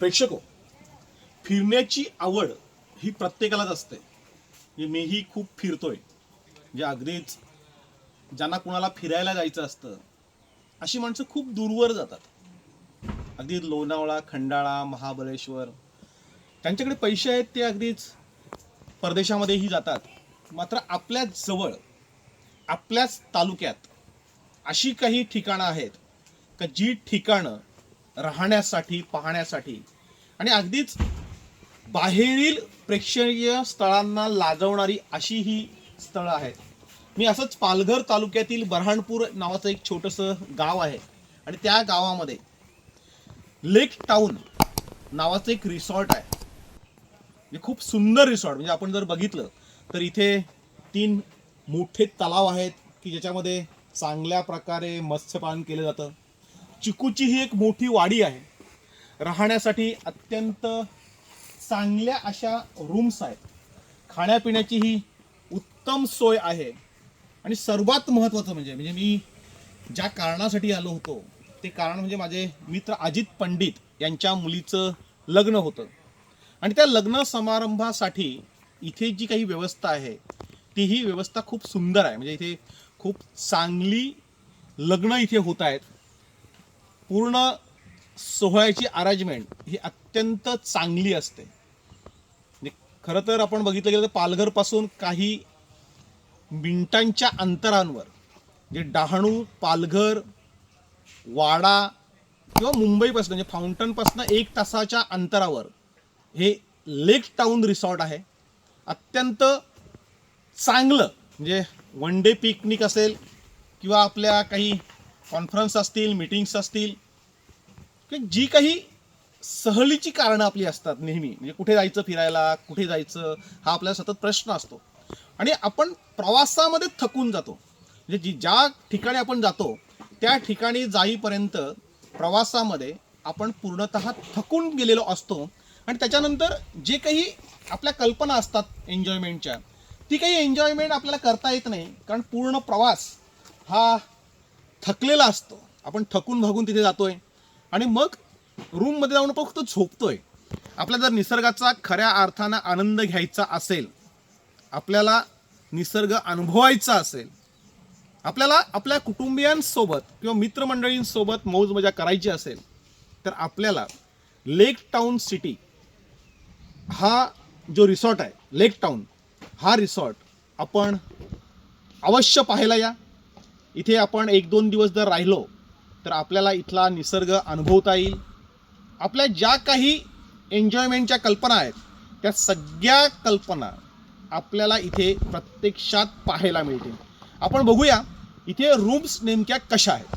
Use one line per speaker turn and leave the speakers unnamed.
प्रेक्षको हो, फिरण्याची आवड ही प्रत्येकालाच असते. म्हणजे मीही खूप फिरतोय. म्हणजे अगदीच ज्यांना कुणाला फिरायला जायचं असतं अशी माणसं खूप दूरवर जातात. अगदी लोणावळा खंडाळा महाबळेश्वर त्यांच्याकडे पैसे आहेत ते अगदीच परदेशामध्येही जातात. मात्र आपल्या जवळ आपल्याच तालुक्यात अशी काही ठिकाणं आहेत का जी ठिकाणं राहण्यासाठी पाहण्यासाठी. आणि अगदीच बाहेरील प्रेक्षणीय स्थळांना लाजवणारी अशी ही स्थळं आहेत. मी असंच पालघर तालुक्यातील बऱ्हाणपूर नावाचं एक छोटंसं गाव आहे. आणि त्या गावामध्ये लेक टाऊन नावाचं एक रिसॉर्ट आहे. म्हणजे खूप सुंदर रिसॉर्ट. म्हणजे आपण जर बघितलं तर इथे तीन मोठे तलाव आहेत की ज्याच्यामध्ये चांगल्या प्रकारे मत्स्यपालन केलं जातं. चिकूची ही एक मोठी वाडी आहे. राहण्यासाठी अत्यंत चांगल्या अशा रूम्स आहेत. खाण्यापिण्याची ही उत्तम सोय आहे. आणि सर्वात महत्त्वाचं म्हणजे म्हणजे मी ज्या कारणासाठी आलो होतो ते कारण म्हणजे माझे मित्र अजित पंडित यांच्या मुलीचं लग्न होतं. आणि त्या लग्न समारंभासाठी इथे जी काही व्यवस्था आहे ती ही व्यवस्था खूप सुंदर आहे. म्हणजे इथे खूप चांगली लग्न इथे होत आहेत. पूर्ण सोहळ्याची अरेंजमेंट ही अत्यंत चांगली असते. म्हणजे खरं तर आपण बघितलं गेलं तर पालघरपासून काही मिनिटांच्या अंतरांवर जे डहाणू पालघर वाडा किंवा मुंबईपासून म्हणजे फाउंटनपासून एक तासाच्या अंतरावर हे लेक टाऊन रिसॉर्ट आहे. अत्यंत चांगलं म्हणजे वन डे पिकनिक असेल किंवा आपल्या काही कॉन्फरन्स असतील मीटिंग्स असतील किंवा जी काही सहलीची कारणं आपली असतात नेहमी म्हणजे कुठे जायचं फिरायला कुठे जायचं हा आपल्याला सतत प्रश्न असतो. आणि आपण प्रवासामध्ये थकून जातो. म्हणजे जी ज्या ठिकाणी आपण जातो त्या ठिकाणी जाईपर्यंत प्रवासामध्ये आपण पूर्णतः थकून गेलेलो असतो. आणि त्याच्यानंतर जे काही आपल्या कल्पना असतात एन्जॉयमेंटच्या ती काही एन्जॉयमेंट आपल्याला करता येत नाही. कारण पूर्ण प्रवास हा थकलेला असतो. आपण थकून भागून तिथे जातोय. आणि मग रूममध्ये जाऊन फक्त झोपतोय. आपल्या जर निसर्गाचा खऱ्या अर्थानं आनंद घ्यायचा असेल आपल्याला निसर्ग अनुभवायचा असेल आपल्याला आपल्या कुटुंबियांसोबत किंवा मित्रमंडळींसोबत मौज मजा करायची असेल तर आपल्याला लेक टाऊन सिटी हा जो रिसॉर्ट आहे लेक टाऊन हा रिसॉर्ट आपण अवश्य पाहायला या. इथे आपण एक दोन दिवस जर राहिलो तर आपल्याला इथला निसर्ग अनुभवता येईल. आपल्या ज्या काही एन्जॉयमेंटच्या कल्पना आहेत त्या सगळ्या कल्पना आपल्याला इथे प्रत्यक्षात पाहायला मिळतील. आपण बघूया इथे रूम्स नेमक्या कशा आहेत.